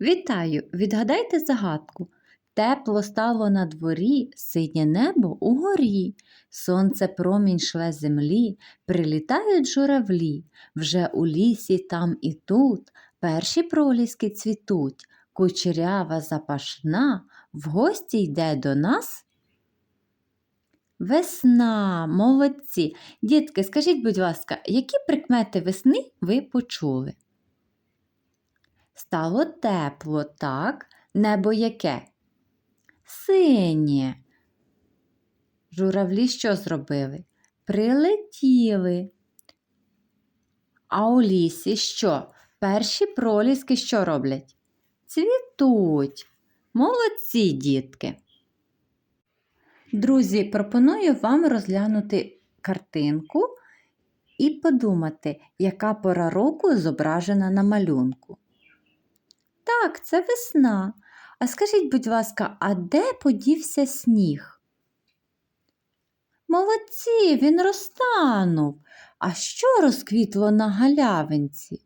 Вітаю! Відгадайте загадку. Тепло стало на дворі, синє небо угорі. Сонце промінь шле землі, прилітають журавлі. Вже у лісі там і тут перші проліски цвітуть. Кучерява запашна в гості йде до нас. Весна, молодці. Дітки, скажіть, будь ласка, які прикмети весни ви почули? Стало тепло, так? Небо яке? Синє. Журавлі що зробили? Прилетіли. А у лісі що? Перші проліски що роблять? Цвітуть. Молодці, дітки. Друзі, пропоную вам розглянути картинку і подумати, яка пора року зображена на малюнку. Так, це весна. А скажіть, будь ласка, а де подівся сніг? Молодці, він розтанув. А що розквітло на галявинці?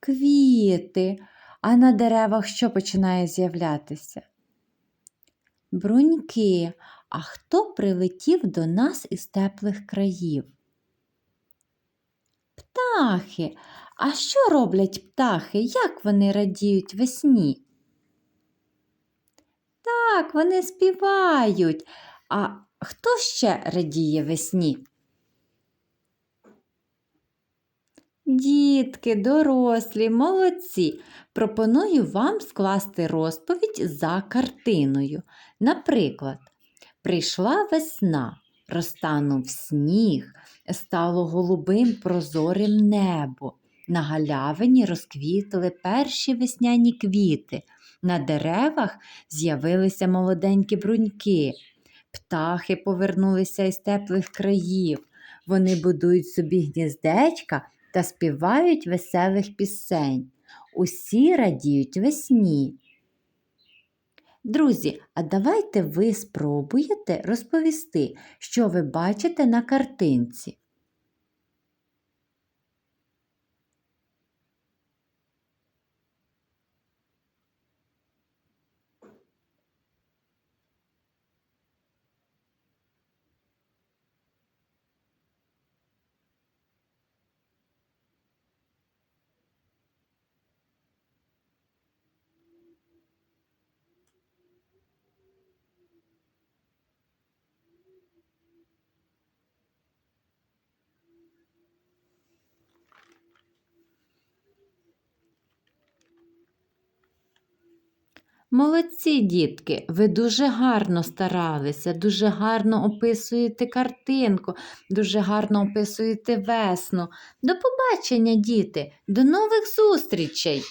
Квіти, а на деревах що починає з'являтися? Бруньки. А хто прилетів до нас із теплих країв? Птахи. А що роблять птахи? Як вони радіють весні? Так, вони співають. А хто ще радіє весні? Дітки, дорослі, молодці. Пропоную вам скласти розповідь за картиною. Наприклад, прийшла весна, розтанув сніг, стало голубим прозорим небо. На галявині розквітли перші весняні квіти. На деревах з'явилися молоденькі бруньки. Птахи повернулися із теплих країв. Вони будують собі гніздечка та співають веселих пісень. Усі радіють весні. Друзі, а давайте ви спробуєте розповісти, що ви бачите на картинці. Молодці, дітки, ви дуже гарно старалися, дуже гарно описуєте картинку, дуже гарно описуєте весну. До побачення, діти, до нових зустрічей!